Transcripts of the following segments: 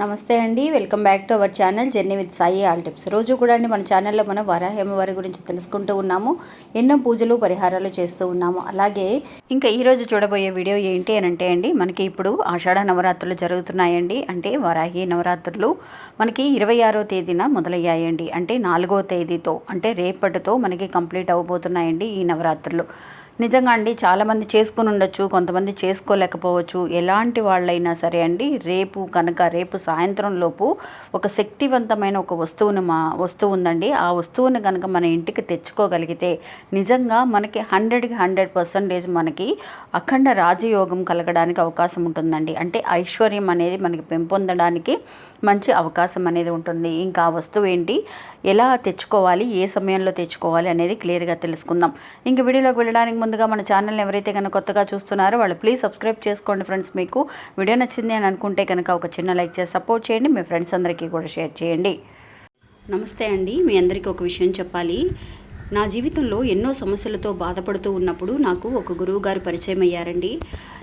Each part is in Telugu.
నమస్తే అండి welcome back to our channel journey with Sai all tips. రోజు కూడా అండి మన ఛానల్లో మనం వరాహేమవారి గురించి తెలుసుకుంటూ ఉన్నాము ఎన్నో పూజలు పరిహారాలు చేస్తూ ఉన్నాము. అలాగే ఇంకా ఈరోజు చూడబోయే వీడియో ఏంటి అని అంటే అండి మనకి ఇప్పుడు ఆషాఢ నవరాత్రులు జరుగుతున్నాయండి. అంటే వరాహి నవరాత్రులు మనకి ఇరవై ఆరో తేదీన మొదలయ్యాయండి. అంటే నాలుగో తేదీతో అంటే రేపటితో మనకి కంప్లీట్ అవబోతున్నాయండి ఈ నవరాత్రులు. నిజంగా అండి చాలామంది చేసుకుని ఉండొచ్చు కొంతమంది చేసుకోలేకపోవచ్చు. ఎలాంటి వాళ్ళైనా సరే అండి రేపు కనుక రేపు సాయంత్రం లోపు ఒక శక్తివంతమైన ఒక వస్తువును మా వస్తువు ఉందండి. ఆ వస్తువుని కనుక మన ఇంటికి తెచ్చుకోగలిగితే నిజంగా మనకి హండ్రెడ్కి హండ్రెడ్ పర్సంటేజ్ మనకి అఖండ రాజయోగం కలగడానికి అవకాశం ఉంటుందండి. అంటే ఐశ్వర్యం అనేది మనకి పెంపొందడానికి మంచి అవకాశం అనేది ఉంటుంది. ఇంకా ఆ వస్తువు ఏంటి ఎలా తెచ్చుకోవాలి ఏ సమయంలో తెచ్చుకోవాలి అనేది క్లియర్గా తెలుసుకుందాం. ఇంక వీడియోలోకి వెళ్ళడానికి ముందుగా మన ఛానల్ని ఎవరైతే కనుక కొత్తగా చూస్తున్నారో వాళ్ళు ప్లీజ్ సబ్స్క్రైబ్ చేసుకోండి ఫ్రెండ్స్ మీకు. వీడియో నచ్చింది అని అనుకుంటే కనుక ఒక చిన్న లైక్ చేసి సపోర్ట్ చేయండి. మీ ఫ్రెండ్స్ అందరికీ కూడా షేర్ చేయండి. నమస్తే అండి. మీ అందరికీ ఒక విషయం చెప్పాలి. నా జీవితంలో ఎన్నో సమస్యలతో బాధపడుతూ ఉన్నప్పుడు నాకు ఒక గురువు గారు పరిచయం అయ్యారండి.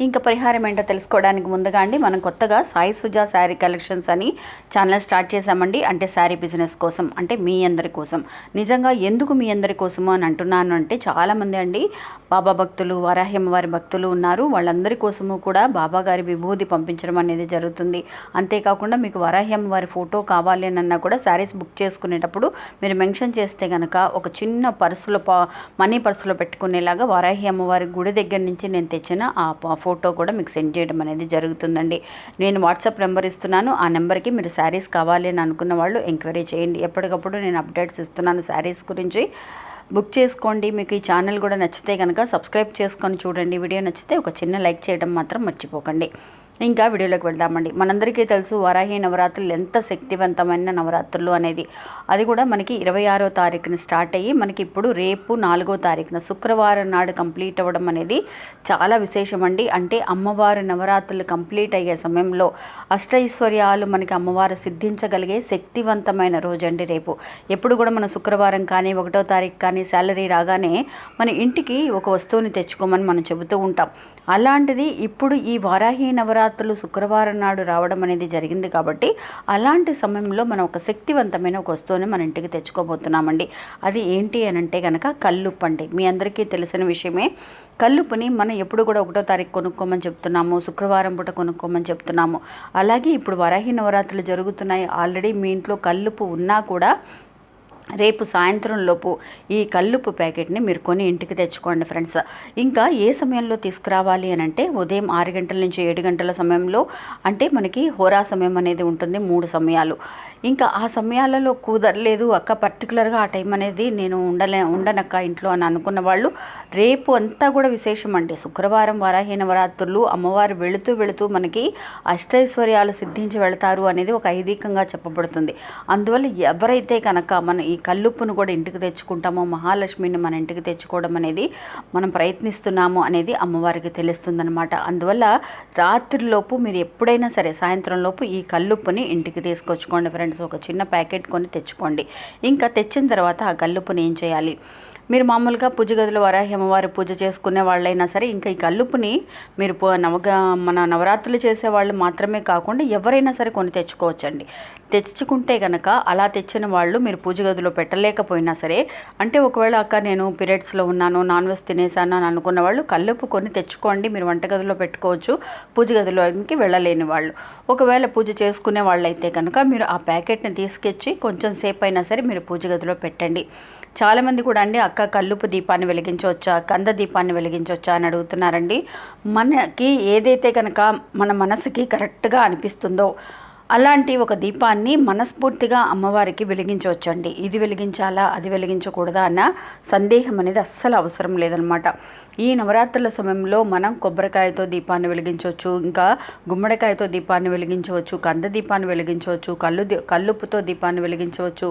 ఇంకా పరిహారం ఏంటో తెలుసుకోవడానికి ముందుగా అండి మనం కొత్తగా సాయి సుజా శారీ కలెక్షన్స్ అని ఛానల్ స్టార్ట్ చేశామండి. అంటే శారీ బిజినెస్ కోసం అంటే మీ అందరి కోసం. నిజంగా ఎందుకు మీ అందరి కోసము అని అంటున్నాను అంటే చాలామంది అండి బాబా భక్తులు వరాహ్యం వారి భక్తులు ఉన్నారు. వాళ్ళందరి కోసము కూడా బాబా గారి విభూతి పంపించడం అనేది జరుగుతుంది. అంతేకాకుండా మీకు వరాహ్యం వారి ఫోటో కావాలి అన్నా కూడా శారీస్ బుక్ చేసుకునేటప్పుడు మీరు మెన్షన్ చేస్తే కనుక ఒక చిన్న పర్సులో మనీ పర్సులో పెట్టుకునేలాగా వరాహి అమ్మవారి గుడి దగ్గర నుంచి నేను తెచ్చిన ఆ ఫోటో కూడా మీకు సెండ్ చేయడం అనేది జరుగుతుందండి. నేను వాట్సాప్ నెంబర్ ఇస్తున్నాను. ఆ నెంబర్కి మీరు శారీస్ కావాలి అని అనుకున్న వాళ్ళు ఎంక్వైరీ చేయండి. ఎప్పటికప్పుడు నేను అప్డేట్స్ ఇస్తున్నాను శారీస్ గురించి. బుక్ చేసుకోండి. మీకు ఈ ఛానల్ కూడా నచ్చితే కనుక సబ్స్క్రైబ్ చేసుకొని చూడండి. వీడియో నచ్చితే ఒక చిన్న లైక్ చేయడం మాత్రం మర్చిపోకండి. ఇంకా వీడియోలోకి వెళ్దామండి. మనందరికీ తెలుసు వరాహి నవరాత్రులు ఎంత శక్తివంతమైన నవరాత్రులు అనేది. అది కూడా మనకి ఇరవై ఆరో తారీఖున స్టార్ట్ అయ్యి మనకి ఇప్పుడు రేపు నాలుగో తారీఖున శుక్రవారం నాడు కంప్లీట్ అవ్వడం అనేది చాలా విశేషం అండి అంటే అమ్మవారి నవరాత్రులు కంప్లీట్ అయ్యే సమయంలో అష్టైశ్వర్యాలు మనకి అమ్మవారు సిద్ధించగలిగే శక్తివంతమైన రోజు అండి రేపు. ఎప్పుడు కూడా మన శుక్రవారం కానీ ఒకటో తారీఖు కానీ శాలరీ రాగానే మన ఇంటికి ఒక వస్తువుని తెచ్చుకోమని మనం చెబుతూ ఉంటాం. అలాంటిది ఇప్పుడు ఈ వారాహి నవరాత్రులు శుక్రవారం నాడు రావడం అనేది జరిగింది కాబట్టి అలాంటి సమయంలో మనం ఒక శక్తివంతమైన ఒక వస్తువుని మన ఇంటికి తెచ్చుకోబోతున్నామండి. అది ఏంటి అని అంటే కనుక కల్లుప్పు అండి. మీ అందరికీ తెలిసిన విషయమే. కల్లుపుని మనం ఎప్పుడు కూడా ఒకటో తారీఖు కొనుక్కోమని చెప్తున్నాము శుక్రవారం పూట కొనుక్కోమని చెప్తున్నాము. అలాగే ఇప్పుడు వరాహి నవరాత్రులు జరుగుతున్నాయి. ఆల్రెడీ మీ ఇంట్లో కల్లుపు ఉన్నా కూడా రేపు సాయంత్రం లోపు ఈ కల్లుపు ప్యాకెట్ని మీరు కొని ఇంటికి తెచ్చుకోండి ఫ్రెండ్స్. ఇంకా ఏ సమయంలో తీసుకురావాలి అని అంటే ఉదయం ఆరు గంటల నుంచి ఏడు గంటల సమయంలో అంటే మనకి హోరా సమయం అనేది ఉంటుంది మూడు సమయాలు. ఇంకా ఆ సమయాలలో కుదరలేదు అక్క పర్టికులర్గా ఆ టైం అనేది నేను ఉండలే ఉండనక్క ఇంట్లో అని అనుకున్న వాళ్ళు రేపు అంతా కూడా విశేషం అండి. శుక్రవారం వరాహి నవరాత్రులు అమ్మవారు వెళుతూ వెళుతూ మనకి అష్టైశ్వర్యాలు సిద్ధించి వెళతారు అనేది ఒక ఐదీకంగా చెప్పబడుతుంది. అందువల్ల ఎవరైతే కనుక మన ఈ కల్లుప్పును కూడా ఇంటికి తెచ్చుకుంటాము మహాలక్ష్మిని మన ఇంటికి తెచ్చుకోవడం అనేది మనం ప్రయత్నిస్తున్నాము అనేది అమ్మవారికి తెలుస్తుందనమాట అందువల్ల రాత్రిలోపు మీరు ఎప్పుడైనా సరే సాయంత్రం లోపు ఈ కల్లుప్పుని ఇంటికి తీసుకొచ్చుకోండి ఫ్రెండ్స్. ఒక చిన్న ప్యాకెట్ కొని తెచ్చుకోండి. ఇంకా తెచ్చిన తర్వాత ఆ కల్లుప్పుని ఏం చేయాలి? మీరు మామూలుగా పూజ గదిలో వరాహి అమ్మవారి పూజ చేసుకునే వాళ్ళైనా సరే ఇంకా ఈ కల్లుపుని మీరు నవగా మన నవరాత్రులు చేసే వాళ్ళు మాత్రమే కాకుండా ఎవరైనా సరే కొని తెచ్చుకోవచ్చండి. తెచ్చుకుంటే కనుక అలా తెచ్చిన వాళ్ళు మీరు పూజ గదిలో పెట్టలేకపోయినా సరే అంటే ఒకవేళ అక్క నేను పీరియడ్స్లో ఉన్నాను నాన్ వెజ్ తినేసాను అని అనుకున్న వాళ్ళు కల్లుపు కొని తెచ్చుకోండి మీరు వంటగదిలో పెట్టుకోవచ్చు పూజ గదిలోకి వెళ్ళలేని వాళ్ళు. ఒకవేళ పూజ చేసుకునే వాళ్ళైతే కనుక మీరు ఆ ప్యాకెట్ని తీసుకొచ్చి కొంచెం సేపు అయినా సరే మీరు పూజ గదిలో పెట్టండి. చాలామంది కూడా అండి అక్క కల్లుపు దీపాన్ని వెలిగించవచ్చా? కంద దీపాన్ని వెలిగించవచ్చా? అని అడుగుతున్నారండి. మనకి ఏదైతే కనుక మన మనసుకి కరెక్ట్గా అనిపిస్తుందో అలాంటి ఒక దీపాన్ని మనస్ఫూర్తిగా అమ్మవారికి వెలిగించవచ్చండి. ఇది వెలిగించాలా? అది వెలిగించకూడదా? అన్న సందేహం అనేది అస్సలు అవసరం లేదనమాట. ఈ నవరాత్రుల సమయంలో మనం కొబ్బరికాయతో దీపాన్ని వెలిగించవచ్చు ఇంకా గుమ్మడికాయతో దీపాన్ని వెలిగించవచ్చు కంద దీపాన్ని వెలిగించవచ్చు కళ్ళు దీ కల్లుప్పుతో దీపాన్ని వెలిగించవచ్చు.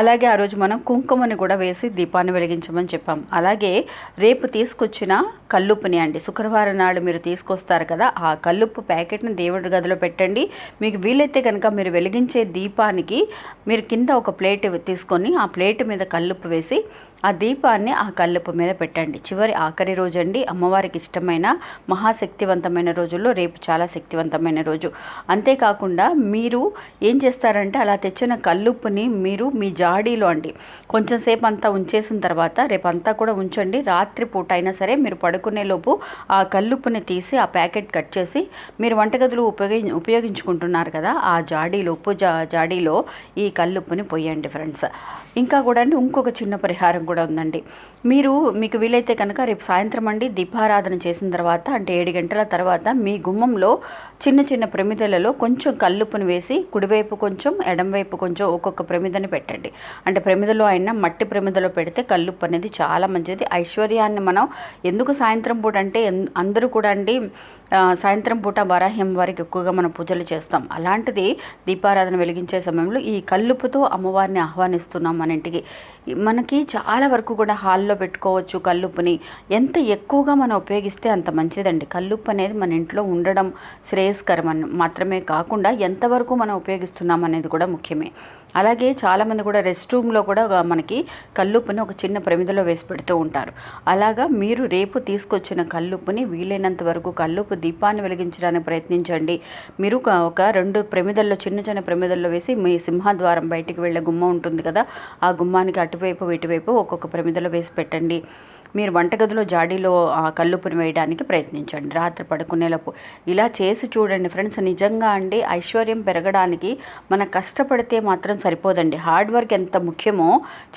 అలాగే ఆ రోజు మనం కుంకుమని కూడా వేసి దీపాన్ని వెలిగించమని చెప్పాం. అలాగే రేపు తీసుకొచ్చిన కల్లుప్పుని అండి శుక్రవారం నాడు మీరు తీసుకొస్తారు కదా ఆ కల్లుప్పు ప్యాకెట్ని దేవుడి గదిలో పెట్టండి. మీకు వీలైతే కనుక మీరు వెలిగించే దీపానికి మీరు కింద ఒక ప్లేట్ తీసుకొని ఆ ప్లేట్ మీద కల్లుప్పు వేసి ఆ దీపాన్ని ఆ కల్లుపు మీద పెట్టండి. చివరి ఆఖరి రోజు అండి అమ్మవారికి ఇష్టమైన మహాశక్తివంతమైన రోజుల్లో రేపు చాలా శక్తివంతమైన రోజు. అంతేకాకుండా మీరు ఏం చేస్తారంటే అలా తెచ్చిన కల్లుప్పుని మీరు మీ జాడీలో అండి. కొంచెం సేపు అంతా ఉంచేసిన తర్వాత రేపంతా కూడా ఉంచండి. రాత్రి పూట అయినా సరే మీరు పడుకునే లోపు ఆ కల్లుప్పుని తీసి ఆ ప్యాకెట్ కట్ చేసి మీరు వంటగదులు ఉపయోగి ఉపయోగించుకుంటున్నారు కదా ఆ జాడీలో ఉప్పు జా జాడీలో ఈ కల్లుప్పుని పోయండి ఫ్రెండ్స్. ఇంకా కూడా అండి ఇంకొక చిన్న పరిహారం కూడా ఉందండి. మీరు మీకు వీలైతే కనుక రేపు సాయంత్రం అండి దీపారాధన చేసిన తర్వాత అంటే ఏడు గంటల తర్వాత మీ గుమ్మంలో చిన్న చిన్న ప్రమిదలలో కొంచెం కల్లుపుని వేసి కుడివైపు కొంచెం ఎడంవైపు కొంచెం ఒక్కొక్క ప్రమిదని పెట్టండి. అంటే ప్రమిదలో అయినా మట్టి ప్రమిదలో పెడితే కల్లుప్పు అనేది చాలా మంచిది. ఐశ్వర్యాన్ని మనం ఎందుకు సాయంత్రం పూట అంటే అందరూ కూడా అండి సాయంత్రం పూట వరాహ్యం వారికి ఎక్కువగా మనం పూజలు చేస్తాం. అలాంటిది దీపారాధన వెలిగించే సమయంలో ఈ కల్లుపుతో అమ్మవారిని ఆహ్వానిస్తున్నాం మన ఇంటికి. మనకి చాలా వరకు కూడా హాల్లో పెట్టుకోవచ్చు కల్లుప్పుని. ఎంత ఎక్కువగా మనం ఉపయోగిస్తే అంత మంచిదండి. కల్లుప్పు అనేది మన ఇంట్లో ఉండడం శ్రేయస్కరం మాత్రమే కాకుండా ఎంతవరకు మనం ఉపయోగిస్తున్నాం అనేది కూడా ముఖ్యమే. అలాగే చాలామంది కూడా రెస్ట్ రూమ్లో కూడా మనకి కల్లుప్పుని ఒక చిన్న ప్రమిదలో వేసి పెడుతూ ఉంటారు. అలాగా మీరు రేపు తీసుకొచ్చిన కల్లుప్పుని వీలైనంత వరకు కల్లుప్పు దీపాన్ని వెలిగించడానికి ప్రయత్నించండి. మీరు ఒక రెండు ప్రమిదల్లో చిన్న చిన్న ప్రమిదల్లో వేసి మీ సింహద్వారం బయటికి వెళ్ళే గుమ్మ ఉంటుంది కదా ఆ గుమ్మానికి అటువైపు ఇటువైపు ఒక్కొక్క ప్రమిదలో వేసి పెట్టండి. మీరు వంటగదిలో జాడీలో కల్లుపుని వేయడానికి ప్రయత్నించండి. రాత్రి పడుకునేలోపు ఇలా చేసి చూడండి ఫ్రెండ్స్. నిజంగా అండి ఐశ్వర్యం పెరగడానికి మన కష్టపడితే మాత్రం సరిపోదండి. హార్డ్ వర్క్ ఎంత ముఖ్యమో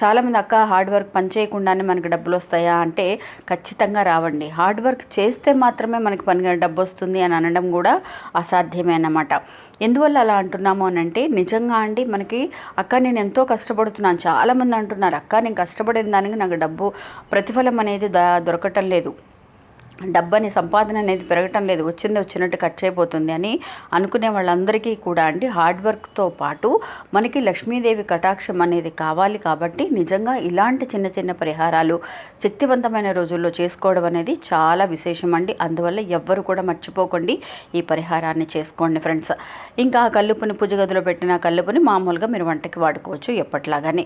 చాలామంది అక్క హార్డ్ వర్క్ పని చేయకుండానే మనకి డబ్బులు వస్తాయా అంటే ఖచ్చితంగా రావండి. హార్డ్ వర్క్ చేస్తే మాత్రమే మనకి పని డబ్బు వస్తుంది అని అనడం కూడా అసాధ్యమే అన్నమాట. ఎందువల్ల అలా అంటున్నాము అని అంటే నిజంగా అండి మనకి అక్క నేను ఎంతో కష్టపడుతున్నాను. చాలామంది అంటున్నారు అక్క నేను కష్టపడిన దానికి నాకు డబ్బు ప్రతిఫలం అనేది దొరకటం లేదు. డబ్బని సంపాదన అనేది పెరగటం లేదు. వచ్చింది వచ్చినట్టు ఖర్చు అయిపోతుంది అని అనుకునే వాళ్ళందరికీ కూడా అండి హార్డ్ వర్క్తో పాటు మనకి లక్ష్మీదేవి కటాక్షం అనేది కావాలి కాబట్టి నిజంగా ఇలాంటి చిన్న చిన్న పరిహారాలు శక్తివంతమైన రోజుల్లో చేసుకోవడం అనేది చాలా విశేషం అండి. అందువల్ల ఎవ్వరు కూడా మర్చిపోకండి ఈ పరిహారాన్ని చేసుకోండి ఫ్రెండ్స్. ఇంకా ఆ కల్లుపుని పూజ గదిలో పెట్టిన కల్లుపుని మామూలుగా మీరు వంటకి వాడుకోవచ్చు ఎప్పట్లాగానే.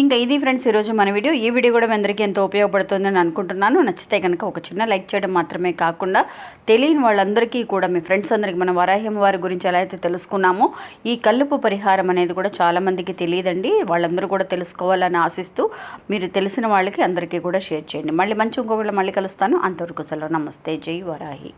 ఇంకా ఇది ఫ్రెండ్స్ ఈరోజు మన వీడియో. ఈ వీడియో కూడా మీ అందరికీ ఎంతో ఉపయోగపడుతుందని అనుకుంటున్నాను. నచ్చితే కనుక ఒక చిన్న లైక్ చేయడం మాత్రమే కాకుండా తెలియని వాళ్ళందరికీ కూడా మీ ఫ్రెండ్స్ అందరికీ మన వరాహ్యం వారి గురించి ఎలా అయితే తెలుసుకున్నామో ఈ కల్లుపు పరిహారం అనేది కూడా చాలామందికి తెలియదండి. వాళ్ళందరూ కూడా తెలుసుకోవాలని ఆశిస్తూ మీరు తెలిసిన వాళ్ళకి అందరికీ కూడా షేర్ చేయండి. మళ్ళీ మంచి ఇంకొకళ్ళు మళ్ళీ కలుస్తాను. అంతవరకు సెలవు. నమస్తే. జై వరాహి.